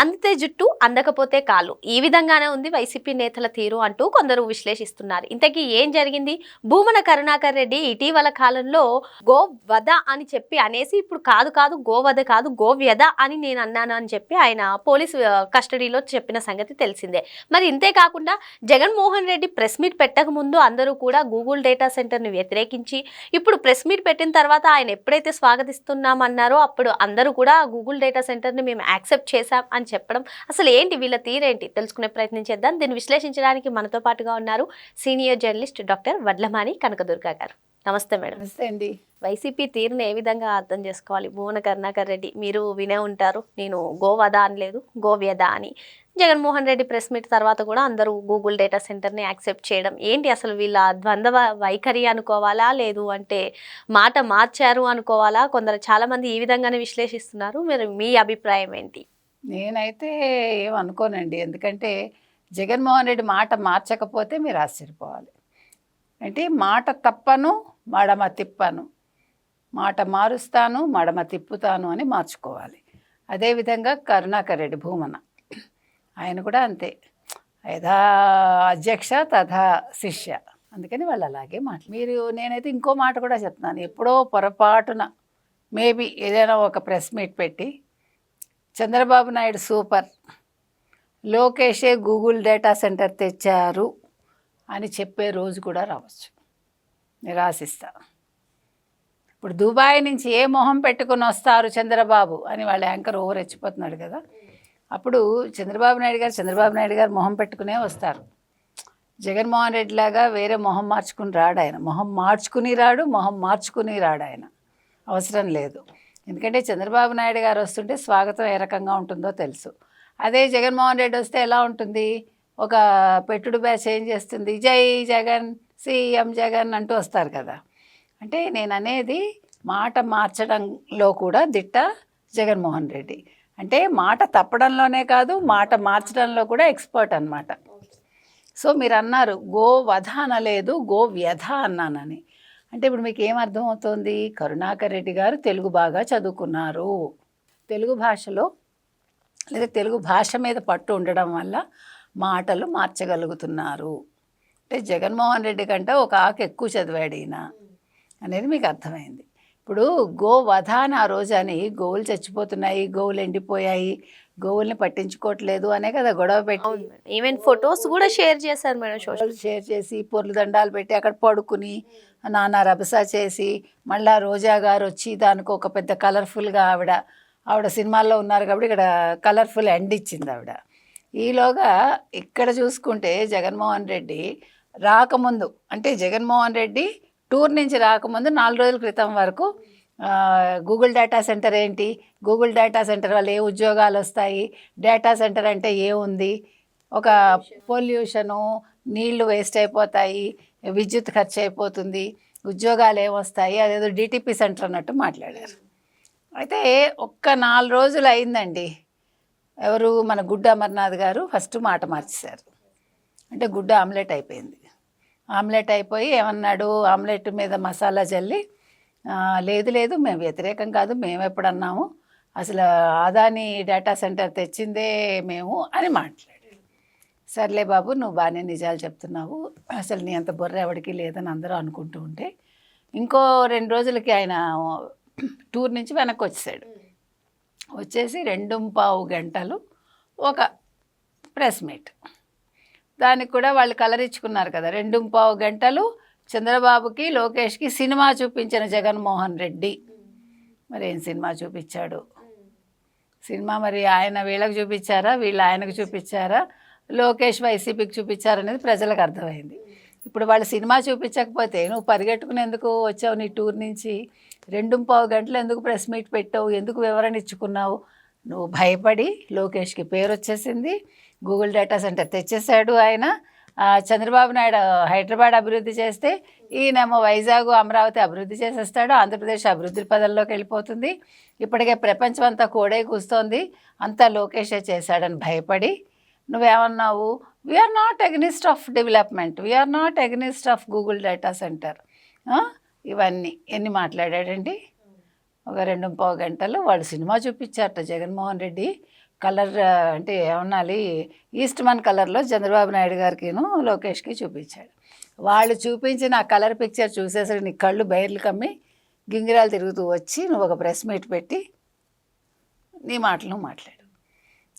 అందితే జుట్టు అందకపోతే కాలు. ఈ విధంగానే ఉంది వైసీపీ నేతల తీరు అంటూ కొందరు విశ్లేషిస్తున్నారు. ఇంతకీ ఏం జరిగింది? భూమన కరుణాకర్ రెడ్డి ఇటీవల కాలంలో గో వధ అని చెప్పి అనేసి ఇప్పుడు కాదు కాదు గోవధ కాదు గోవ్యధ అని నేను అన్నాను అని చెప్పి ఆయన పోలీస్ కస్టడీలో చెప్పిన సంగతి తెలిసిందే. మరి ఇంతే కాకుండా జగన్మోహన్ రెడ్డి ప్రెస్ మీట్ పెట్టక ముందు అందరూ కూడా గూగుల్ డేటా సెంటర్ను వ్యతిరేకించి ఇప్పుడు ప్రెస్ మీట్ పెట్టిన తర్వాత ఆయన ఎప్పుడైతే స్వాగతిస్తున్నామన్నారో అప్పుడు అందరూ కూడా గూగుల్ డేటా సెంటర్ని మేము యాక్సెప్ట్ చేశాం అని చెప్పడం. అసలు ఏంటి వీళ్ళ తీరేంటి తెలుసుకునే ప్రయత్నం చేద్దాం. దీన్ని విశ్లేషించడానికి మనతో పాటుగా ఉన్నారు senior journalist doctor Vadlamani Kanakadurga గారు. నమస్తే మేడం. నమస్తే అండి. వైసీపీ తీరుని ఏ విధంగా అర్థం చేసుకోవాలి? భువన కరుణాకర్ రెడ్డి మీరు వినే ఉంటారు. నేను గోవధ అనలేదు. గోవ్యధ అని. జగన్మోహన్ రెడ్డి ప్రెస్ మీట్ తర్వాత కూడా అందరూ గూగుల్ డేటా సెంటర్ని యాక్సెప్ట్ చేయడం. ఏంటి అసలు వీళ్ళ ద్వంద్వ వైఖరి అనుకోవాలా? లేదు అంటే మాట మార్చారు అనుకోవాలా? కొందరు చాలామంది ఈ విధంగానే విశ్లేషిస్తున్నారు. మీరు మీ అభిప్రాయం ఏంటి? నేనైతే ఏమనుకోనండి. ఎందుకంటే జగన్మోహన్ రెడ్డి మాట మార్చకపోతే మీరు ఆశ్చర్యపోవాలి. అంటే మాట తప్పను మడమ తిప్పను. మాట మారుస్తాను మడమ తిప్పుతాను అని మార్చుకోవాలి. అదేవిధంగా కరుణాకర్ రెడ్డి భూమన. ఆయన కూడా అంతే. యథా అధ్యక్ష తథా శిష్య. అందుకని వాళ్ళు అలాగే మాట. మీరు నేనైతే ఇంకో మాట కూడా చెప్తున్నాను. ఎప్పుడో పొరపాటున మేబీ ఏదైనా ఒక ప్రెస్ మీట్ పెట్టి చంద్రబాబు నాయుడు సూపర్. లోకేషే గూగుల్ డేటా సెంటర్ తెచ్చారు అని చెప్పే రోజు కూడా రావచ్చు. నిరాశిస్తా. ఇప్పుడు దుబాయ్ నుంచి ఏ మొహం పెట్టుకుని వస్తారు చంద్రబాబు అని వాళ్ళ యాంకర్ ఓవర్ రెచ్చిపోతున్నాడు కదా. అప్పుడు చంద్రబాబు నాయుడు గారు చంద్రబాబు నాయుడు గారు మొహం పెట్టుకునే వస్తారు. జగన్మోహన్ రెడ్డి లాగా వేరే మొహం మార్చుకుని రాడు ఆయన. మొహం మార్చుకుని రాడు మొహం మార్చుకుని రాడు ఆయన. అవసరం లేదు. ఎందుకంటే చంద్రబాబు నాయుడు గారు వస్తుంటే స్వాగతం ఏ రకంగా ఉంటుందో తెలుసు. అదే జగన్మోహన్ రెడ్డి వస్తే ఎలా ఉంటుంది? ఒక పెట్టుడు బ్యాచ్ ఏం చేస్తుంది? జై జగన్ సీఎం జగన్ అంటూ వస్తారు కదా. అంటే నేను అనేది మాట మార్చడంలో కూడా దిట్ట జగన్మోహన్ రెడ్డి. అంటే మాట తప్పడంలోనే కాదు మాట మార్చడంలో కూడా ఎక్స్పర్ట్ అన్నమాట. సో మీరు అన్నారు గో వధ అనలేదు గో వ్యధ అన్నానని. అంటే ఇప్పుడు మీకు ఏం అర్థమవుతోంది కరుణాకర్ రెడ్డి గారు తెలుగు బాగా చదువుకున్నారు. తెలుగు భాషలో లేదా తెలుగు భాష మీద పట్టు ఉండడం వల్ల మాటలు మార్చగలుగుతున్నారు. అంటే జగన్మోహన్ రెడ్డి కంటే ఒక ఆకు ఎక్కువ చదివాడు ఈయన అనేది మీకు అర్థమైంది. ఇప్పుడు గో వధ అని ఆ రోజు అని గోవులు చచ్చిపోతున్నాయి గోవులు ఎండిపోయాయి గోవుల్ని పట్టించుకోవట్లేదు అనే కదా గొడవ పెట్టి ఈవెన్ ఫొటోస్ కూడా షేర్ చేశారు మేడం సోషల్ షేర్ చేసి పొర్లు దండాలు పెట్టి అక్కడ పడుకుని నానా రభస చేసి మళ్ళా రోజా గారు వచ్చి దానికి ఒక పెద్ద కలర్ఫుల్గా ఆవిడ ఆవిడ సినిమాల్లో ఉన్నారు కాబట్టి ఇక్కడ కలర్ఫుల్ ఎండ్ ఇచ్చింది ఆవిడ. ఈలోగా ఇక్కడ చూసుకుంటే జగన్మోహన్ రెడ్డి రాకముందు అంటే జగన్మోహన్ రెడ్డి టూర్ నుంచి రాకముందు నాలుగు రోజుల క్రితం వరకు గూగుల్ డేటా సెంటర్ ఏంటి? గూగుల్ డేటా సెంటర్ వల్ల ఏ ఉద్యోగాలు వస్తాయి? డేటా సెంటర్ అంటే ఏముంది? ఒక పొల్యూషను నీళ్ళు వేస్ట్ అయిపోతాయి విద్యుత్ ఖర్చు అయిపోతుంది ఉద్యోగాలు ఏమొస్తాయి? అదేదో డిటిపి సెంటర్ అన్నట్టు మాట్లాడారు. అయితే ఒక్క నాలుగు రోజులు అయిందండి. ఎవరు? మన గుడ్డ అమర్నాథ్ గారు ఫస్ట్ మాట మార్చేశారు. అంటే గుడ్డ ఆమ్లెట్ అయిపోయింది. ఆమ్లెట్ అయిపోయి ఏమన్నాడు? ఆమ్లెట్ మీద మసాలా చల్లి లేదు లేదు మేము వ్యతిరేకం కాదు మేము ఎప్పుడు అన్నాము అసలు ఆదాని డేటా సెంటర్ తెచ్చిందే మేము అని మాట్లాడాడు. సర్లే బాబు నువ్వు బాగానే నిజాలు చెప్తున్నావు. అసలు నీ అంత బుర్ర ఎవడికి లేదని అందరూ అనుకుంటూ ఉంటే ఇంకో రెండు రోజులకి ఆయన టూర్ నుంచి వెనక్కి వచ్చేసాడు. వచ్చేసి రెండు పావు గంటలు ఒక ప్రెస్ మీట్. దానికి కూడా వాళ్ళు కలర్ ఇచ్చుకున్నారు కదా. రెండు పావు గంటలు చంద్రబాబుకి లోకేష్కి సినిమా చూపించిన జగన్మోహన్ రెడ్డి. మరి ఏం సినిమా చూపించాడు? సినిమా మరి ఆయన వీళ్ళకి చూపించారా? వీళ్ళు ఆయనకు చూపించారా? లోకేష్ వైసీపీకి చూపించారనేది ప్రజలకు అర్థమైంది. ఇప్పుడు వాళ్ళు సినిమా చూపించకపోతే నువ్వు పరిగెట్టుకునేందుకు వచ్చావు నీ టూర్ నుంచి? రెండు పావు గంటలు ఎందుకు ప్రెస్ మీట్ పెట్టావు? ఎందుకు వివరణ ఇచ్చుకున్నావు? నువ్వు భయపడి లోకేష్కి పేరు వచ్చేసింది. గూగుల్ డేటా సెంటర్ తెచ్చేసాడు ఆయన. చంద్రబాబు నాయుడు హైదరాబాద్ అభివృద్ధి చేస్తే ఈయనేమో వైజాగ్ అమరావతి అభివృద్ధి చేసేస్తాడు. ఆంధ్రప్రదేశ్ అభివృద్ధి పదంలోకి వెళ్ళిపోతుంది. ఇప్పటికే ప్రపంచం అంతా కోడే కూస్తోంది. అంతా లోకేషే చేశాడని భయపడి నువ్వేమన్నావు? We're not against of development we're not against of Google data centre ఇవన్నీ. ఎన్ని మాట్లాడాడండి? ఒక రెండు పావు గంటలు. వాళ్ళు సినిమా చూపించారట జగన్మోహన్ రెడ్డి. కలర్ అంటే ఏమన్నాలి ఈస్ట్ మన్ కలర్లో చంద్రబాబు నాయుడు గారికిను లోకేష్కి చూపించాడు. వాళ్ళు చూపించిన ఆ కలర్ పిక్చర్ చూసేసరికి నీ కళ్ళు బయర్లు కమ్మి గింగిరాలు తిరుగుతూ వచ్చి నువ్వు ఒక ప్రెస్ మీట్ పెట్టి నీ మాటలు మాట్లాడు.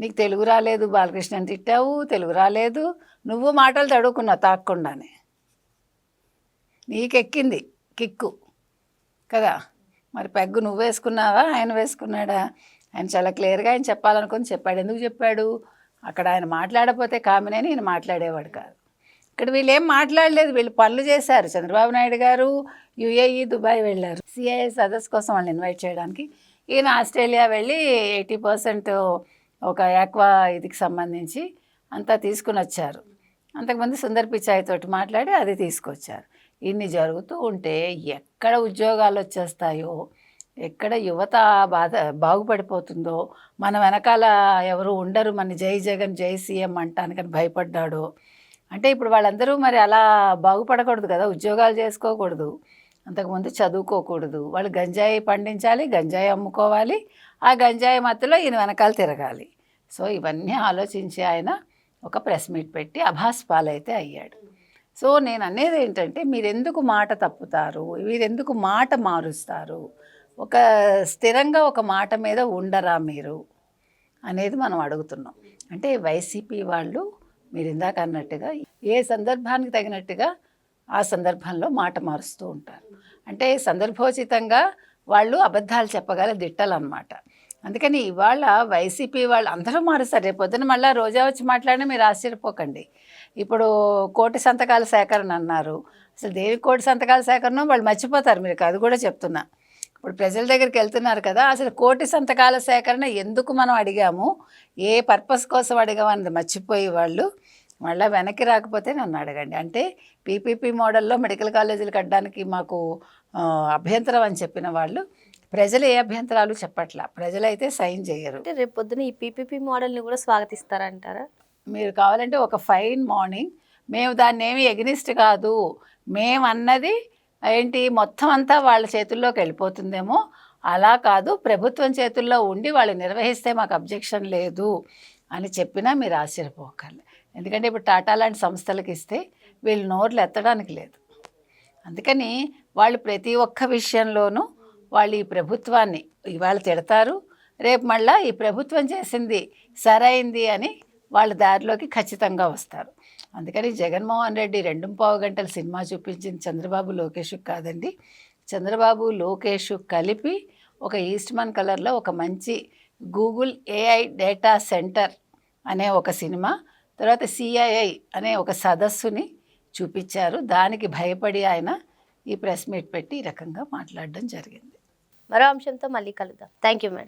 నీకు తెలుగు రాలేదు బాలకృష్ణని తిట్టావు తెలుగు రాలేదు నువ్వు మాటలు తడుకున్నావు తాక్కుండానే. నీకెక్కింది కిక్కు. కదా? మరి పెగ్గు నువ్వు వేసుకున్నావా ఆయన వేసుకున్నాడా? ఆయన చాలా క్లియర్గా ఆయన చెప్పాలనుకుని చెప్పాడు. ఎందుకు చెప్పాడు? అక్కడ ఆయన మాట్లాడకపోతే కామినేని ఈయన మాట్లాడేవాడు కాదు. ఇక్కడ వీళ్ళు ఏం మాట్లాడలేదు. వీళ్ళు పనులు చేశారు. చంద్రబాబు నాయుడు గారు యుఏఈ దుబాయ్ వెళ్ళారు. సిఐఏ సదస్సు కోసం వాళ్ళని ఇన్వైట్ చేయడానికి. ఈయన ఆస్ట్రేలియా వెళ్ళి ఎయిటీ పర్సెంట్ ఒక యాక్వా ఇదికి సంబంధించి అంతా తీసుకుని వచ్చారు. అంతకుముందు సుందర్ పిచాయ్ తోటి మాట్లాడి అది తీసుకొచ్చారు. ఇన్ని జరుగుతూ ఉంటే ఎక్కడ ఉద్యోగాలు వచ్చేస్తాయో ఎక్కడ యువత బాధ బాగుపడిపోతుందో మన వెనకాల ఎవరు ఉండరు మన జై జగన్ జై సీఎం అంటానికని భయపడ్డాడో. అంటే ఇప్పుడు వాళ్ళందరూ మరి అలా బాగుపడకూడదు కదా ఉద్యోగాలు చేసుకోకూడదు అంతకుముందు చదువుకోకూడదు వాళ్ళు గంజాయి పండించాలి గంజాయి అమ్ముకోవాలి ఆ గంజాయి మత్తులో ఈయన వెనకాల తిరగాలి. సో ఇవన్నీ ఆలోచించి ఆయన ఒక ప్రెస్ మీట్ పెట్టి అభాస్పాలైతే అయ్యాడు. సో నేను అనేది ఏంటంటే మీరెందుకు మాట తప్పుతారు మీరెందుకు మాట మారుస్తారు ఒక స్థిరంగా ఒక మాట మీద ఉండరా మీరు అనేది మనం అడుగుతున్నాం. అంటే వైసీపీ వాళ్ళు మీరు ఇందాక అన్నట్టుగా ఏ సందర్భానికి తగినట్టుగా ఆ సందర్భంలో మాట మారుస్తూ ఉంటారు. అంటే సందర్భోచితంగా వాళ్ళు అబద్ధాలు చెప్పగల దిట్టాలన్నమాట. అందుకని ఇవాళ వైసీపీ వాళ్ళు అందరూ మారుస్తారు. రేపు పొద్దున మళ్ళీ రోజా వచ్చి మాట్లాడినా మీరు ఆశ్చర్యపోకండి. ఇప్పుడు కోటి సంతకాల సేకరణ అన్నారు. అసలు దేవి కోటి సంతకాల సేకరణ? వాళ్ళు మర్చిపోతారు. మీరు అది కూడా చెప్తున్నా. ఇప్పుడు ప్రజల దగ్గరికి వెళ్తున్నారు కదా అసలు కోటి సంతకాల సేకరణ ఎందుకు మనం అడిగాము? ఏ పర్పస్ కోసం అడిగామన్నది మర్చిపోయి వాళ్ళు మళ్ళీ వెనక్కి రాకపోతే నన్ను అడగండి. అంటే పీపీపీ మోడల్లో మెడికల్ కాలేజీలు కట్టడానికి మాకు అభ్యంతరం అని చెప్పిన వాళ్ళు ప్రజలు ఏ అభ్యంతరాలు చెప్పట్లా? ప్రజలైతే సైన్ చేయరు. అంటే రేపు పొద్దున ఈ పీపీపీ మోడల్ని కూడా స్వాగతిస్తారంటారా? మీరు కావాలంటే ఒక ఫైన్ మార్నింగ్ మేము దాన్ని ఏమి ఎగ్నిస్ట్ కాదు మేము అన్నది ఏంటి? మొత్తం అంతా వాళ్ళ చేతుల్లోకి వెళ్ళిపోతుందేమో? అలా కాదు. ప్రభుత్వం చేతుల్లో ఉండి వాళ్ళు నిర్వహిస్తే మాకు అబ్జెక్షన్ లేదు అని చెప్పినా మీరు ఆశ్చర్యపోకండి ఎందుకంటే ఇప్పుడు టాటా లాంటి సంస్థలకు ఇస్తే వీళ్ళు నోర్లు ఎత్తడానికి లేదు. అందుకని వాళ్ళు ప్రతి ఒక్క విషయంలోనూ వాళ్ళు ఈ ప్రభుత్వాన్ని ఇవాళ తిడతారు. రేపు మళ్ళీ ఈ ప్రభుత్వం చేసింది సరైంది అని వాళ్ళ దారిలోకి ఖచ్చితంగా వస్తారు. అందుకని జగన్మోహన్ రెడ్డి రెండు పావు గంటల సినిమా చూపించింది చంద్రబాబు లోకేష్ కాదండి. చంద్రబాబు లోకేష్ కలిపి ఒక ఈస్ట్మన్ కలర్లో ఒక మంచి గూగుల్ ఏఐ డేటా సెంటర్ అనే ఒక సినిమా తర్వాత సిఐఐ అనే ఒక సదస్సుని చూపించారు. దానికి భయపడి ఆయన ఈ ప్రెస్ మీట్ పెట్టి ఈ రకంగా మాట్లాడడం జరిగింది. మరో అంశంతో మళ్ళీ కలుద్దాం. Thank you madam